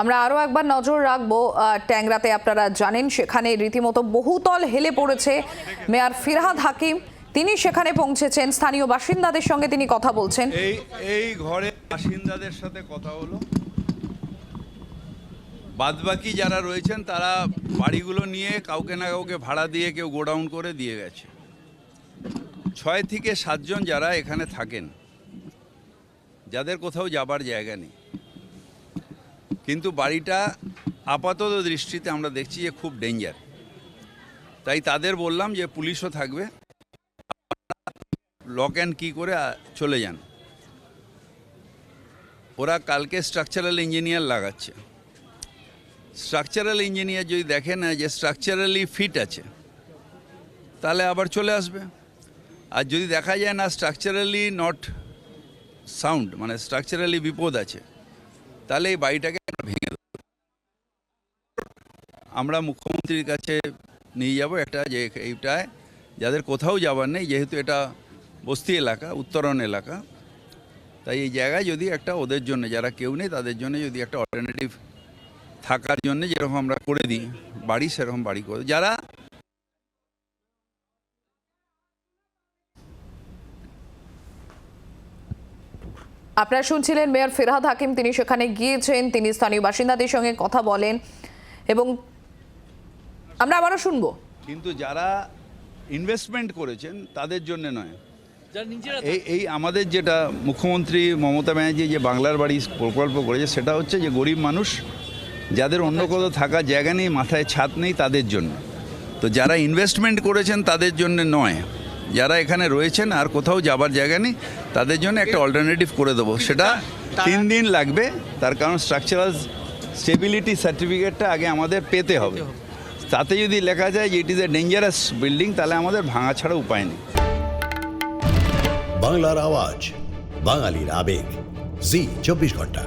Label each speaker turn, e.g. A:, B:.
A: আমরা আরও একবার নজর রাখব ট্যাংরাতে আপনারা জানেন, সেখানে রীতিমতো বহুতল হেলে পড়েছে মেয়র ফিরহাদ হাকিম। তিনি সেখানে পৌঁছেছেন। স্থানীয় বাসিন্দাদের সঙ্গে তিনি কথা বলছেন।
B: এই এই ঘরে বাসিন্দাদের সাথে কথা হলো। বাদবাকি যারা রয়েছেন, তারা বাড়িগুলো নিয়ে কাউকে না কাউকে ভাড়া দিয়ে কেউ গোডাউন করে দিয়ে গেছে। ছয় থেকে সাতজন যারা এখানে থাকেন, যাদের কোথাও যাবার জায়গা নেই। কিন্তু বাড়িটা আপাতত দৃষ্টিতে আমরা দেখছি যে খুব ডেঞ্জার। তাই তাদের বললাম যে পুলিশও থাকবে। লক অ্যান্ড কি করে চলে যান। ওরা কালকে স্ট্রাকচারাল ইঞ্জিনিয়ার লাগাচ্ছে। স্ট্রাকচারাল ইঞ্জিনিয়ার যদি দেখে না যে স্ট্রাকচারালি ফিট আছে, তাহলে আবার চলে আসবে। আর যদি দেখা যায় না স্ট্রাকচারালি নট সাউন্ড মানে স্ট্রাকচারালি বিপদ আছে তাহলে এই বাড়িটাকে ভেঙে দেবো। আমরা মুখ্যমন্ত্রীর কাছে নিয়ে যাব একটা যে এইটায়, যাদের কোথাও যাবার নেই, যেহেতু এটা বস্তি এলাকা, উত্তরণ এলাকা, তাই এই জায়গায় যদি একটা ওদের জন্য, যারা কেউ নেই, তাদের জন্য যদি একটা অল্টারনেটিভ থাকার জন্য যেরকম আমরা করে দিই, বাড়ি সেরকম বাড়ি করে যারা
A: আপনারা শুনছিলেন মেয়র ফিরহাদ হাকিম তিনি সেখানে গিয়েছেন তিনি স্থানীয় বাসিন্দাদের সঙ্গে কথা বলেন এবং আমরা আবারও শুনব।
B: কিন্তু যারা ইনভেস্টমেন্ট করেছেন তাদের জন্য নয়।
C: যারা নিজেরা
B: এই এই আমাদের যেটা মুখ্যমন্ত্রী মমতা ব্যানার্জি যে বাংলার বাড়ি প্রকল্প করেছে সেটা হচ্ছে যে গরিব মানুষ যাদের অন্য কোথাও থাকার জায়গা নেই মাথায় ছাদ নেই তাদের জন্য। তো যারা ইনভেস্টমেন্ট করেছেন তাদের জন্য নয়। যারা এখানে রয়েছেন আর কোথাও যাবার জায়গা নেই তাদের জন্য একটা অল্টারনেটিভ করে দেবো। সেটা তিন দিন লাগবে তার কারণ স্ট্রাকচারাল স্টেবিলিটি সার্টিফিকেটটা আগে আমাদের পেতে হবে। তাতে যদি লেখা যায় যে it is a dangerous building তাহলে আমাদের ভাঙা ছাড়া উপায় নেই।
D: বাংলার আওয়াজ বাঙালির আবেগ। জি চব্বিশ ঘণ্টা।